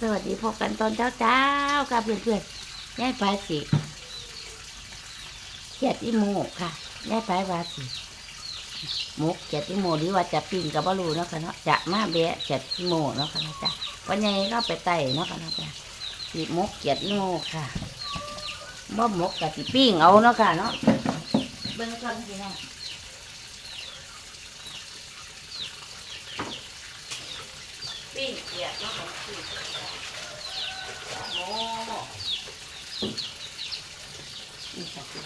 สวัสดีพบกันตอนเช้าๆค่ะเพื่อนๆยายพายสิเขียดอีโมค่ะยายพายวาสิหมกเขียดอีโมหรือว่าจะปิ้งกับบะรูเนาะค่ะเนาะจะมาแบะเขียดอีโมเนาะค่ะเนาะจ้ะวันนี้ก็ไปไต่เนาะค่ะเนาะจ้ะสิหมกเขียดอีโมค่ะบ่หมกกับสิปิ้งเอาเนาะค่ะเนาะเบิ่งก่อนพี่น้องปิ้งเขียดเนาะค่ะปิ้งโมนี่ค่ะ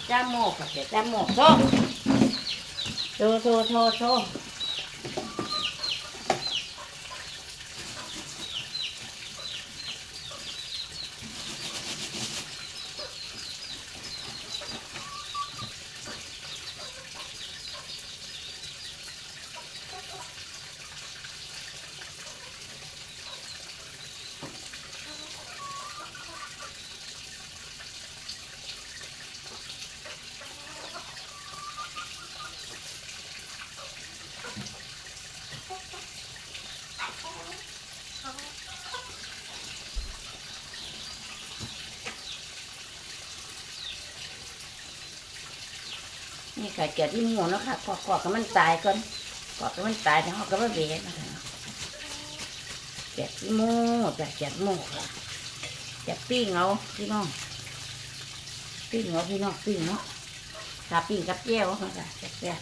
จ้าโมกเดี๋ยวจ้าโมโชว์โชว์โชว์โชว์โชว์ นี่ค่ะเกี่ยวที่หมูเนาะค่ะกอกๆกับมันตายก่อนกอกกับมันตายแล้วเขาก็มาเบะนะคะเกี่ยวที่หมูจะเกี่ยวหมูค่ะจะปิ้งเอาพี่น้องปิ้งเอาพี่น้องปิ้งเนาะถ้าปิ้งกับแก้วค่ะแก้ว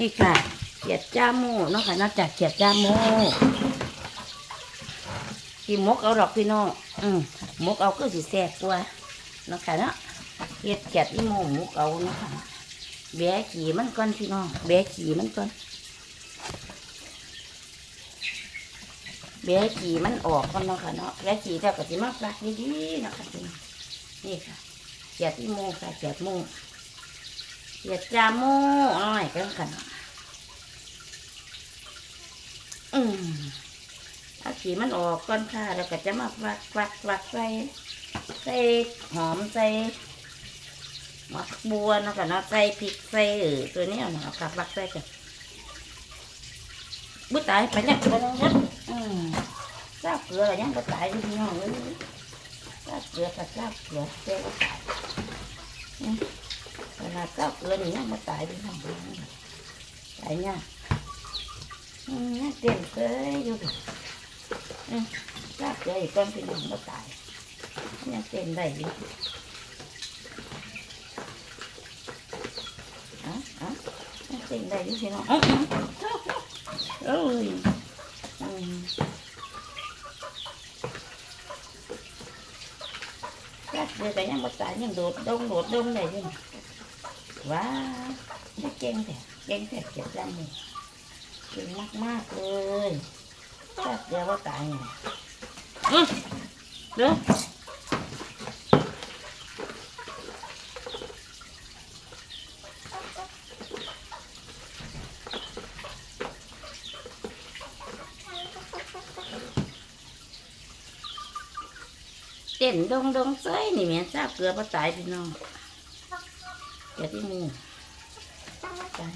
นี่ค่ะเขียดจ้าโม่เนาะค่ะนอกจากเขียดจ้าโม่ที่มกเอาดอกพี่น้องอืมมกเอาก็สิแซ่บกว่าเนาะค่ะเนาะเขียดเขียดอีโม่มกเอาเนาะค่ะแบะขี่มันก่อนพี่น้องแบะขี่มันก่อนแบะขี่มันออกก่อนเนาะค่ะเนาะแบะขี่แล้วก็สิมาปลักดีๆเนาะค่ะพี่นี่ค่ะเขียดอีโม่ค่ะเขียดโม่ เขียดจ้าโม่อ้อยกันค่ะเนอืมเอาขีมันออกก่อนค่ะ แล้วก็จะมาฟักฟักฟักใส่ใส่หอมใส่หมักบัวนะคะเนะใส่พริกใส่เออตัวนี้เอาเนาะค่ะฟักใส่กันบุตายไปแล้วไปแล้วนะอืมซาบเกลือยังบุตายอยู่พี่น้องเลยซาบเกลือกับซาบเกลือเจ๊ก็ตาย อืมเวลาซาบเกลือนี่ยังบุตายพี่น้องเลยตายเนี่ยอืมเต็มเลยอยู่ดิอืมลากเลยก้อนพี่น้องมาตายยังเต็มได้อยู่เอะอะยังเต็มได้อยู่พี่น้องเอ้าเอ้ยอืมลากเลยแต่ยังมาตายยังโดดดงโดดดงได้อยู่ ว้าวไม่เก่งแต่เก่งแต่เก็บได้เลยเก่งมากมากเลยแป๊บเดียวก็ตายไงอื้อเดี๋ยวเต้นดงดงเซ้ยนี่แม่นทราบเกลือมาตายพี่น้อง เดี๋ยวที่หมูตา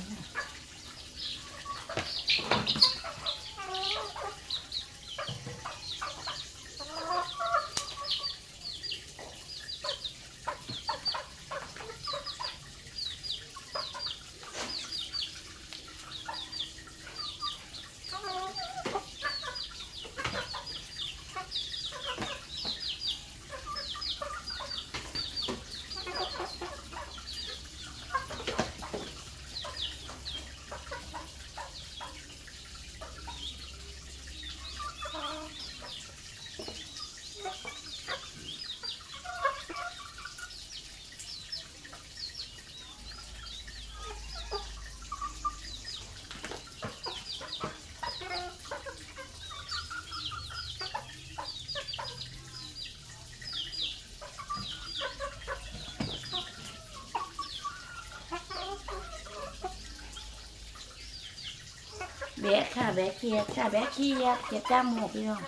บะค่ะแบะเกียดค่ะแบะเกียดเกียดจ้าโมกพี่น้อง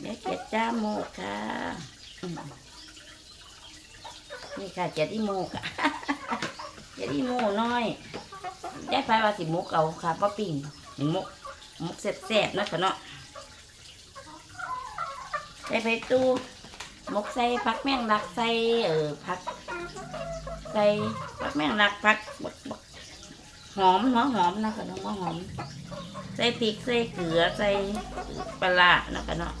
แบะเกียดจ้าโมกค่ะนี่ค่ะเกียดที่โมกค่ะเกียดที่โมน้อยได้ไปว่าสิมุกเอาค่ะป้าปิ่งนี่มุกมุกแซ่บๆนะค่ะเนาะใส่ไปตู้มุกใส่ผักแมงลักใส่เออผักใส่ผักแมงลักผักบักบักหอมหัวหอมนะค่ะน้องหอม ใส่พริกใส่เกลือใส่ปลาร้าเนาะกันเนาะ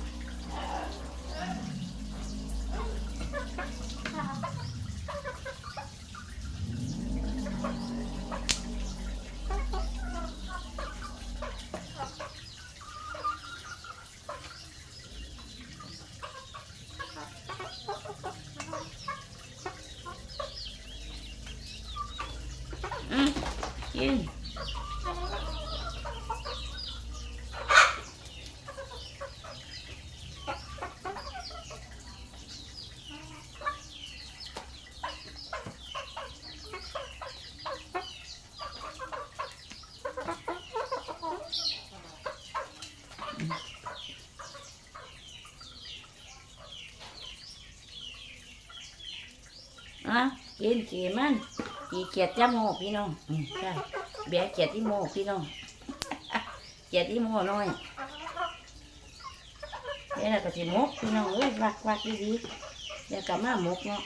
อะกินกี่มันกี่เกียดจ้าโมพี่น้องใช่เบียเกียดที่โมพี่น้องเกียดที่โมน้อยเนี่ยเราก็จะมกพี่น้องเอ้ยวักวักดีๆเดี๋ยวกลับมาหมกเนาะ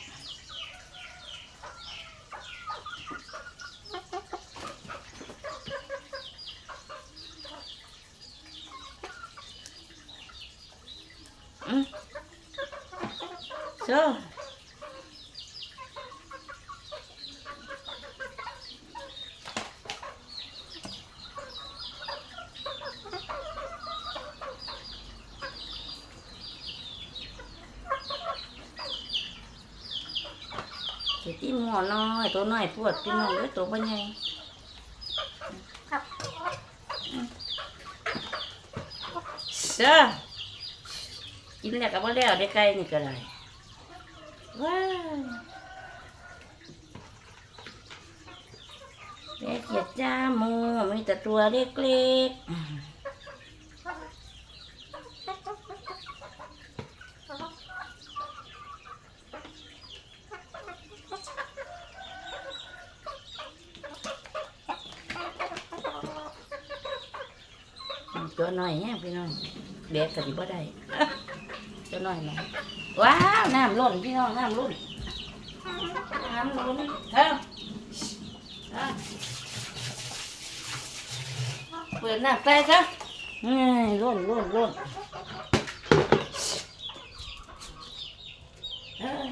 สียที่หมอน้อยตัวน้อยปวดพี่น้องเอ้ยตัวเป็นไงเสือกินแล้วก็บ่แล้วได้ไก่นี่ก็ได้ว้าวแม่เกียดจ้ามูมีแต่ตัวเล็กๆ ตัวน้อยแฮงพี่น้องแบกก็สิบ่ได้ตัวน้อยนะว้าวน้ำล้นพี่น้องน้ำล้นน้ำล้นเฮ้ยเปิดหน้ำใส่ซะเอ้ยล้นล้นล้นเอ้ย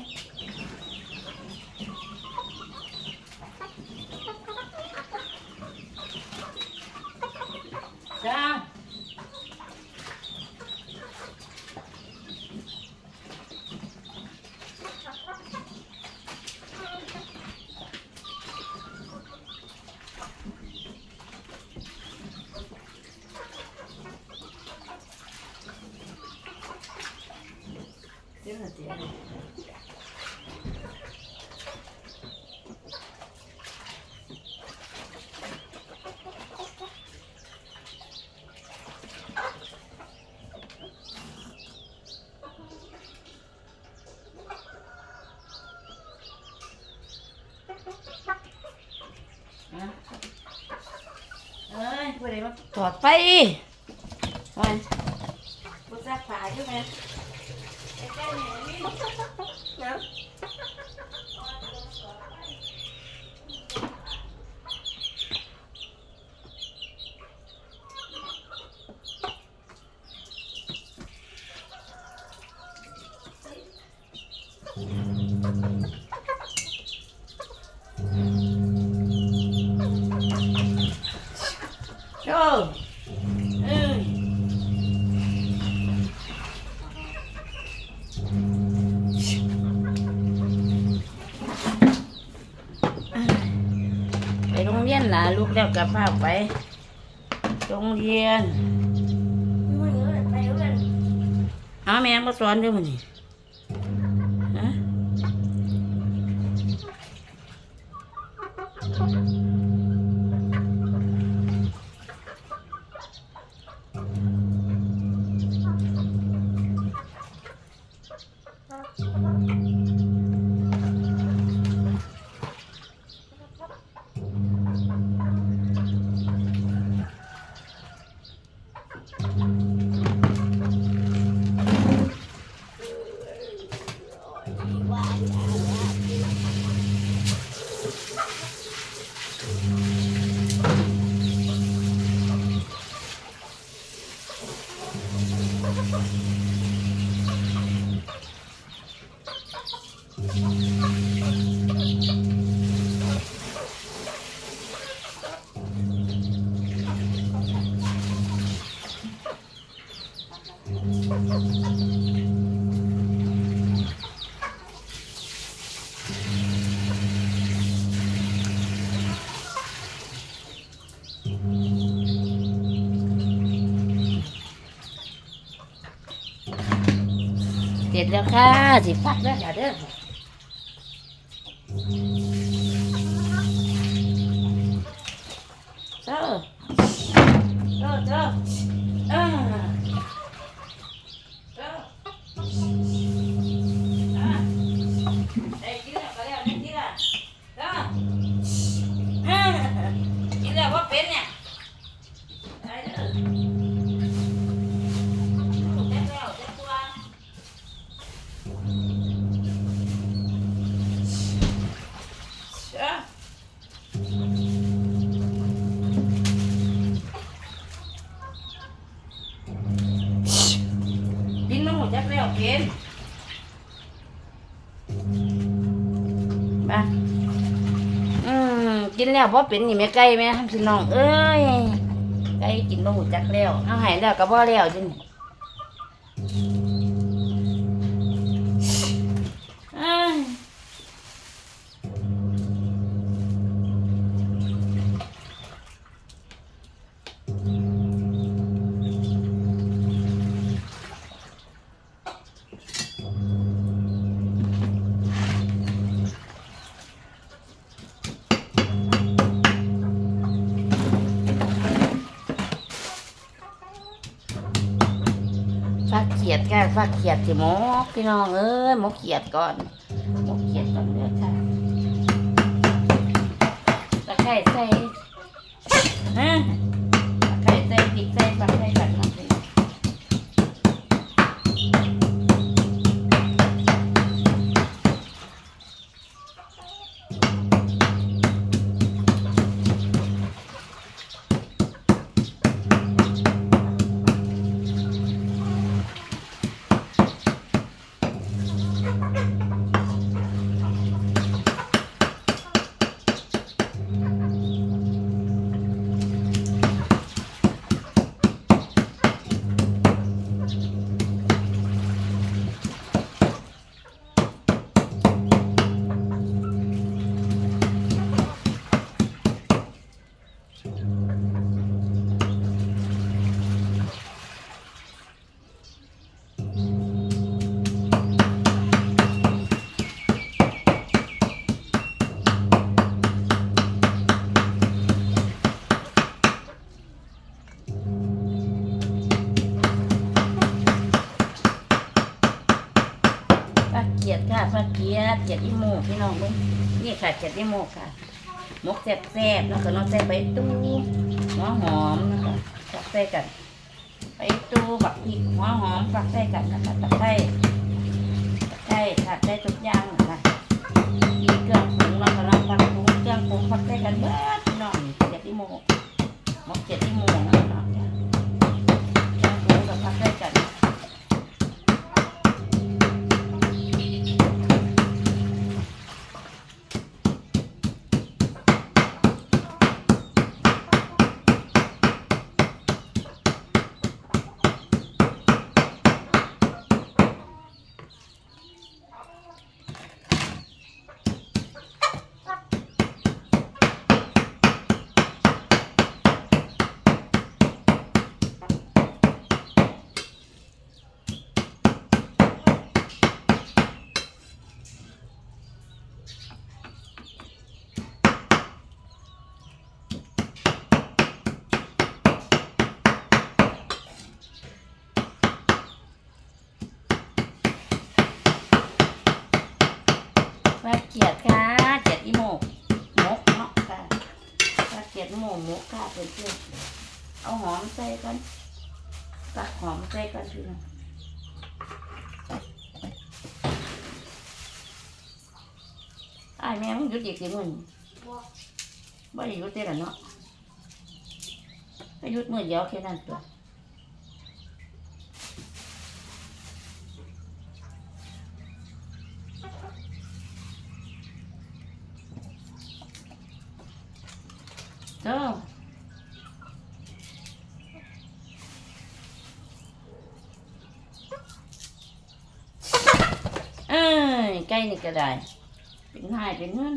จ้า เดี๋ยวนะเดี๋ยวนะอะเอ้ยผู้ใด มาถอดไปวันกูซักผ้าใช่ไหมอ้เอ้ยไป โรงเรียนล่ะลูกแล้วกลับบ้านไป โรงเรียนหาแม่มาสอนเด้วยมันนี่ か。 แล้วค่ะสิฟักเด้ออย่าเด้อเจ้าเจ้าเจ้าอ่าเจ้าอ่าได้กินแล้วก็แล้วได้กินแล้วเจ้าอ่ากินแล้วว่าเป็นเนี่ยได้เด้อแจ้งแล้วแจ้งตัว เจ้ากินน้ำหมูจักแล้วกินมาอืมกิน แล้วพอเป็นนี่แม่ไก่แม่ทำพี่น้อง เอ้ยไก่กินน้ำหมูจักแล้วเอาใหายแล้วก็บ่แล้วจินเอ้ย ฟักากว่าเขียดสิหมกพี่น้องเอ้ยหมกเขียดก่อนหมกเขียดก่อนเด้อค่ะตะไคร้ใส่ ขียดเขียดอีโมกพี่น้องเบิ่งนี่ค่ะเขียดอีโมกค่ะหมกแซ่บๆแล้วก็น้องใส่ใบตู้หัวหอมนะคะฟักใส่กันไปตู้บักพริกหัวหอมฝักใส่กันนะคะตะไคร้ตะไคร้ขาดได้ทุกอย่างนะคะอีเครื่องปรุงเรากำลังฟักปรุงเครื่องปรุงฝักใส่กันเบิดพี่น้องเจ็ดที่โมงหมกเจ็ดที่โมงนะพี่น้องจ้ะเครื่องปรุงกับฝักใส่กัน ว่าเกียดค่ะเกียดอีโมกมกเนาะค่ะว่าเกียดโมกมกค่ะเพื่อนๆเอาหอมใส่กันตักหอมใส่กันพี่น้องไอ้ายแม่มึงหยุดอีกสิมึงบ่ได้หยุดเท่านั้นเนาะไปหยุดมือเดียวแค่นั้นตัวเจ้าเอ้ยใกล้นี่ก็ได้เป็นหายเป็นเงิน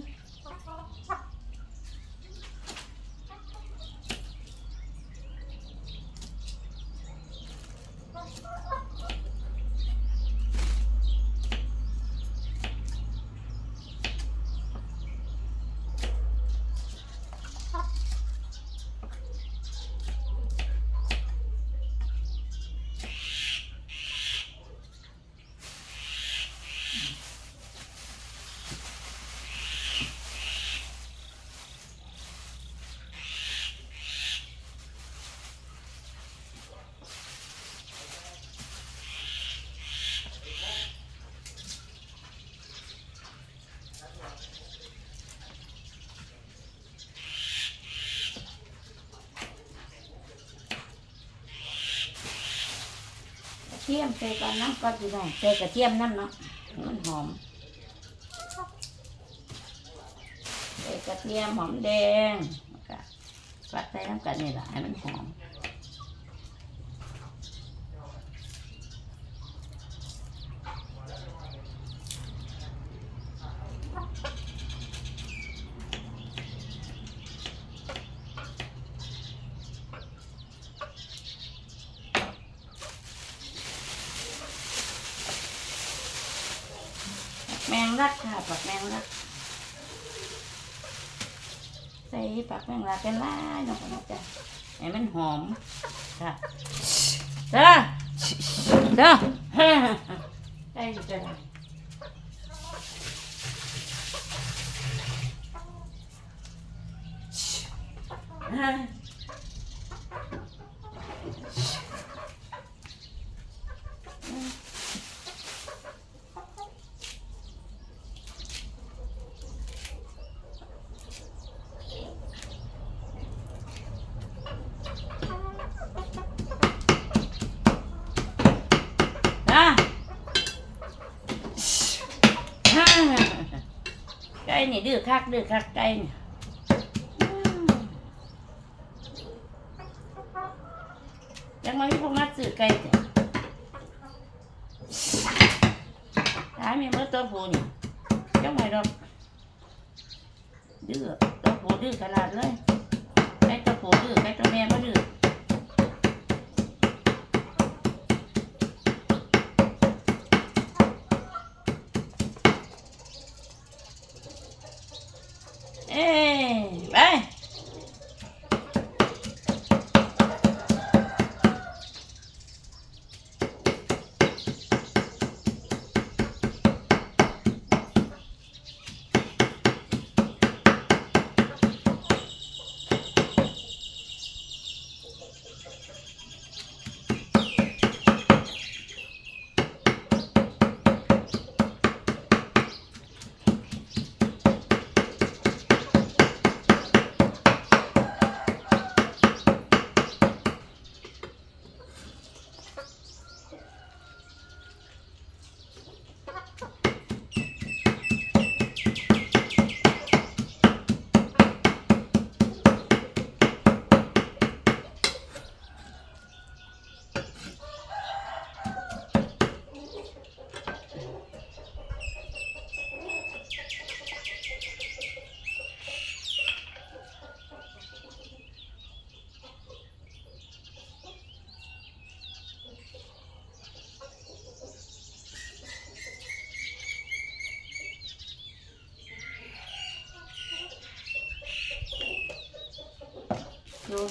ทียมใส่ก่อนน้ำก่อนพี่น้องใส่กระเทียมน้ำเนาะมันหอมใส่กระเทียมหอมแดงก็ปัดใส่น้ำกันนี่แหละให้มันหอมงลักค่ะปักแมงลัก ใส่ปักแมงลักเป็นลายเนาะพ่อนะจ๊ะให้มันหอมค่ะเด้อเด้อได้อยู่จ้ะฮะอะฮ่าไก่นี่ดื้อ คักดื้อคักไก่นี่อืมยังไม่พวกนัดซื้อไก่จ้ะขายมีเมื่อตัวผู้นี่ยังไม่ดอกดื้อตัวผู้ดื้อขนาดเลยไก่ตัวผู้ดื้อไก่ตัวแม่ไม่ดื้อ เอ้ยไป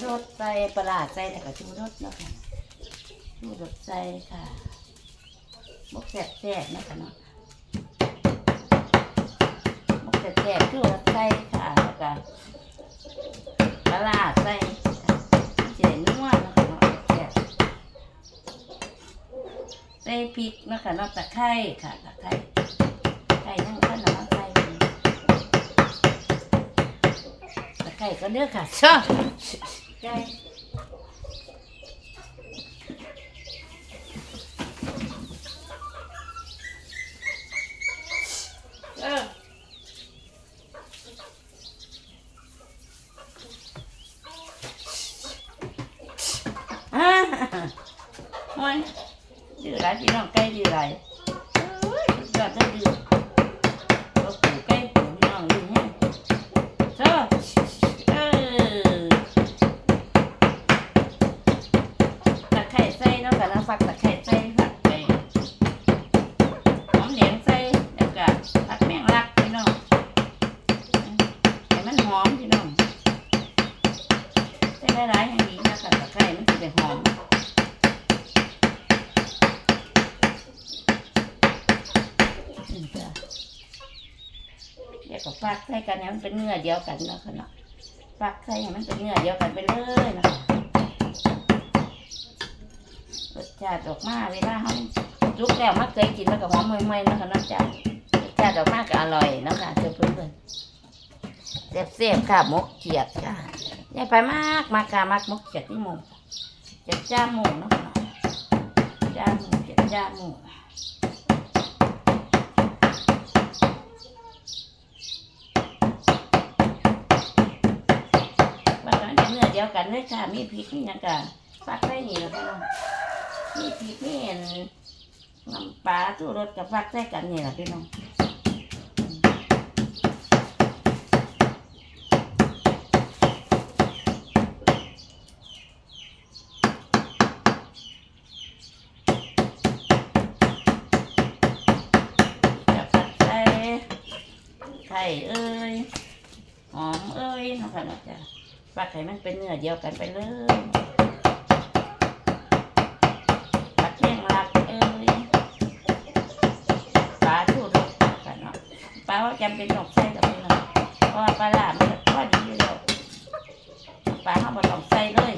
ชู รสใส่ปลาร้าใส่แต่ก็ชูรสเนาะค่ะชูรสใส่ค่ะมกแซ่บๆเนะคะเนาะมกแซ่บๆชูรสใส่ค่ะแล้วก็ปลาร้าใส่เจียนัวเนะคะเนาะแซ่บใส่พริกนะคะเนาะตะไคร้ค่ะตะไคร้ไคร้นั่งข้างหน้าใส่ตะไคร้ก็เด้อค่ะชอบ ใจเอออ่าโอ้ยดื้อไรพี่น้องใกล้ดื้อไรเอ้ยสุดยอดจะดื้อเราปลูกใกล้ปลูกพี่น้องดื้อแห้งเธอเออ ตะไคร้ใส่เนาะค่ะแล้วฝักตะไคร้ใส่ฝักไปหอมเหลียงใส่แล้วก็ผักแมงลักพี่น้องให้มันหอมพี่น้องใส่หลายๆอย่างนี้นะคะตะไคร้มันจะได้หอมนี่จ้ะเดี๋ยวก็ฟักใส่กันให้มัน เป็นเนื้อเดียวกันเนาะค่ะเนาะฟักใส่ให้มันเป็นเนื้อเดียวกันไปเลยนะคะรสชาติออกมาเวลาเขาลุกแล้วมักเคยกินแล้วก็หอมใหม่ๆนะคะน้องจ๋ารสชาติออกมาก็อร่อยนะคะเจ้าเพื่อนๆเสียบๆค่ะมกเขียดค่ะยายไปมากมากค่ะมากมกเขียดที่หมูเจ็ดจ้าหมูเนาะคะจ้าหมูเจ็ดยาหมูว่ากันเป็นเนื้อเดี ยวกันเลยค่ะ มีพริกนี่ยังกะฟักได้นี่แล้วพี่น้องมีพริกนี่เห็นน้ำปลาตู้รสกับฟักใส่กันนี่แหละพี่น้องไข่เอ้ยหอมเอ้ยนะคะนะจ้ะ ปักให้มันเป็นเนื้อเดียวกันไปเลยปักแข้งลักเอ้ยปลาทูดกันเนาะปลาว่าจำเป็นหนกใส่กับพี่น้องเพราะว่าปลาล่ามันก็ดีอยู่แล้วปลาเขาบ่ต้องใส่เลย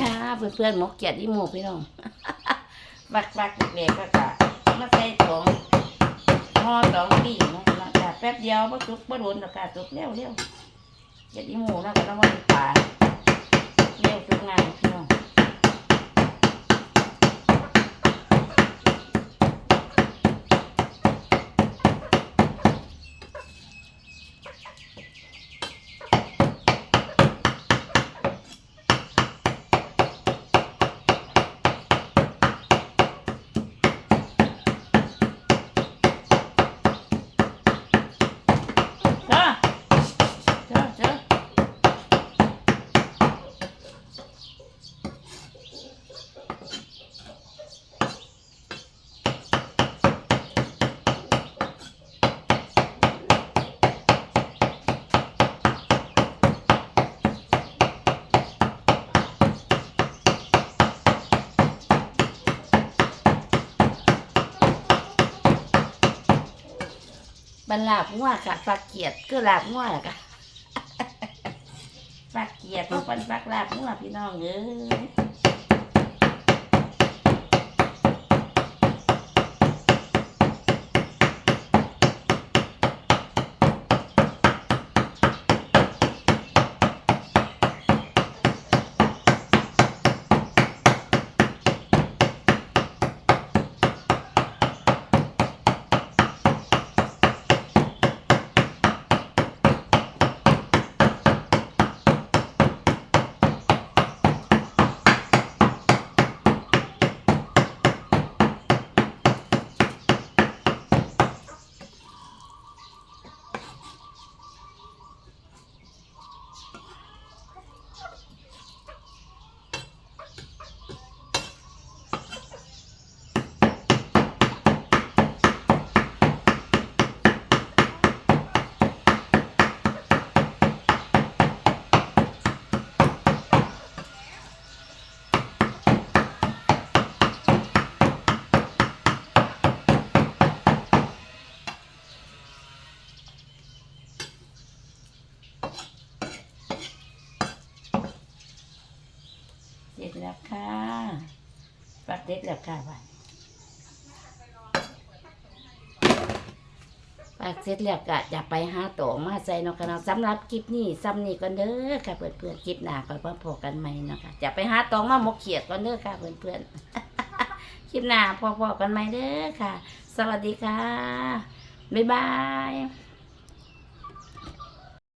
ค่ะ เพื่อนเพื่อนๆหมกเกียดอีหมูพี่น้องบักบักเด็กก็กะมาใส่ถุงห่อสองปีเนาะแล้ะแป๊บเดียวบ่จุกบ่โดนดอกกะจุกเร็วเร็วเกียดอีหมแล้วก็ต้องว่าป่าเร็วจุกงานพี่น้อง เจ้าเจ้าเจ้า บรรลาบง่วค่ะฝักเกียดก็ลาบง่วแหละค่ะฝักเกียดเพราะเป็นฝักลาบง่วพี่น้องเอ้ย เสร็จแล้วค่ะ ปักเด็ดแล้วค่ะวันปักเสร็จแล้วก็จะไปหาโตมาใส่เนาะค่ะเนาะสำหรับคลิปนี้ซ้ำนี้ก่อนเด้อค่ะเพื่อนๆคลิปหน้าก็มาพบกันใหม่เนาะคะจะไปหาตองมาหมกเขียดก่อนเด้อค่ะเพื่อนๆคลิปหน้าพอๆกันใหม่เด้อค่ะ สวัสดีค่ะบ๊ายบาย